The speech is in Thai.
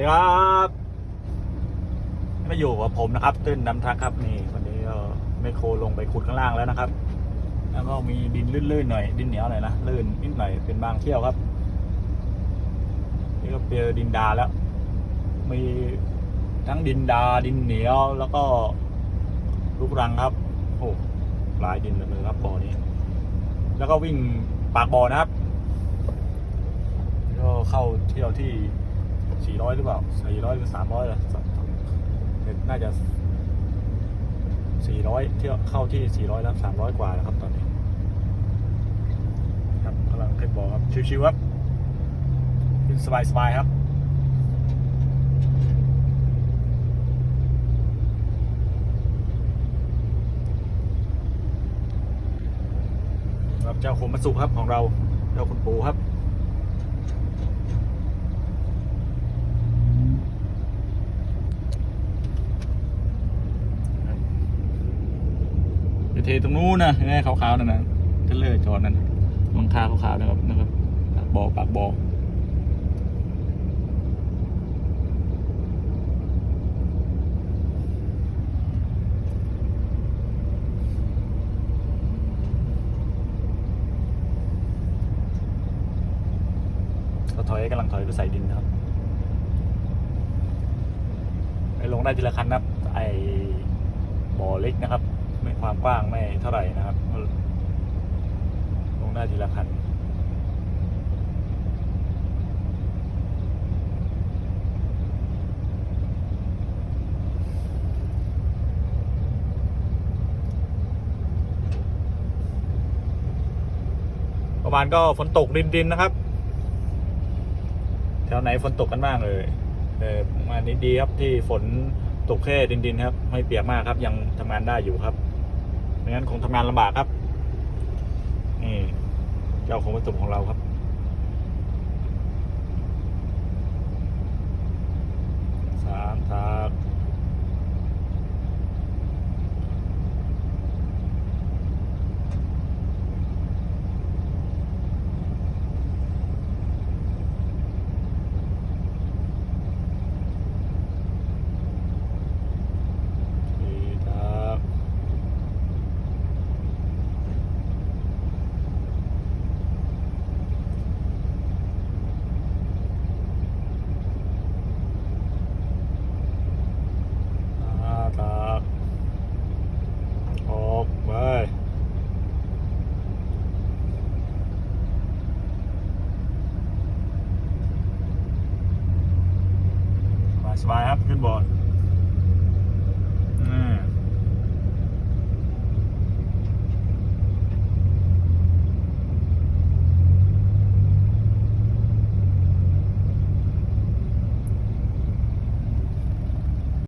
ดีครับมาอยู่กับผมนะครับ ตื้นน้ำทักครับนี่วันนี้ก็ไมโครลงไปขุดข้างล่างแล้วนะครับ แล้วก็มีดินลื่นๆหน่อย ดินเหนียวหน่อยนะลื่นนิดหน่อยเป็นบางเที่ยวครับ นี่ก็เจอดินดาแล้ว มีทั้งดินดาดินเหนียวแล้วก็ลูกรังครับ โอ้หลายดินเลยครับบ่อนี้ แล้วก็วิ่งปากบ่อนะครับก็เข้าเที่ยวที่ 400หรือเปล่า400หรือ300เลยน่าจะ400เที่ยวเข้าที่400แล้ว300กว่าแล้วครับตอนนี้ ครับกำลังขึ้นบ่อครับ ชิวๆครับขึ้นสบายๆครับ ครับเจ้าขมมาสุครับของเรา เจ้าคุณปูครับ ไปเท ตรงนู้นนะไอ้ขาวๆนั่นนะเทเลอร์จอดนั่นหลังคาขาวๆนะครับนะครับปากบ่อปากบ่อเขาถอยกำลังถอยไปใส่ดินครับไปลงได้ทีละคันนะครับ ไอบ่อเล็กนะครับ ไม่ความกว้างไม่เท่าไหร่นะครับ ลงได้ทีละคันประมาณก็ฝนตกดินนะครับ แถวไหนฝนตกกันบ้างเลยเออประมาณนี้ดีครับที่ฝนตกแค่ดินๆครับ ไม่เปียกมากครับ ยังทำงานได้อยู่ครับ ไม่งั้นคงทำงานลำบากครับ นี่ เจ้าของวัสดุของเราครับ สามทากสี่ทากห้าทากออกไป สบายๆครับขึ้นบอล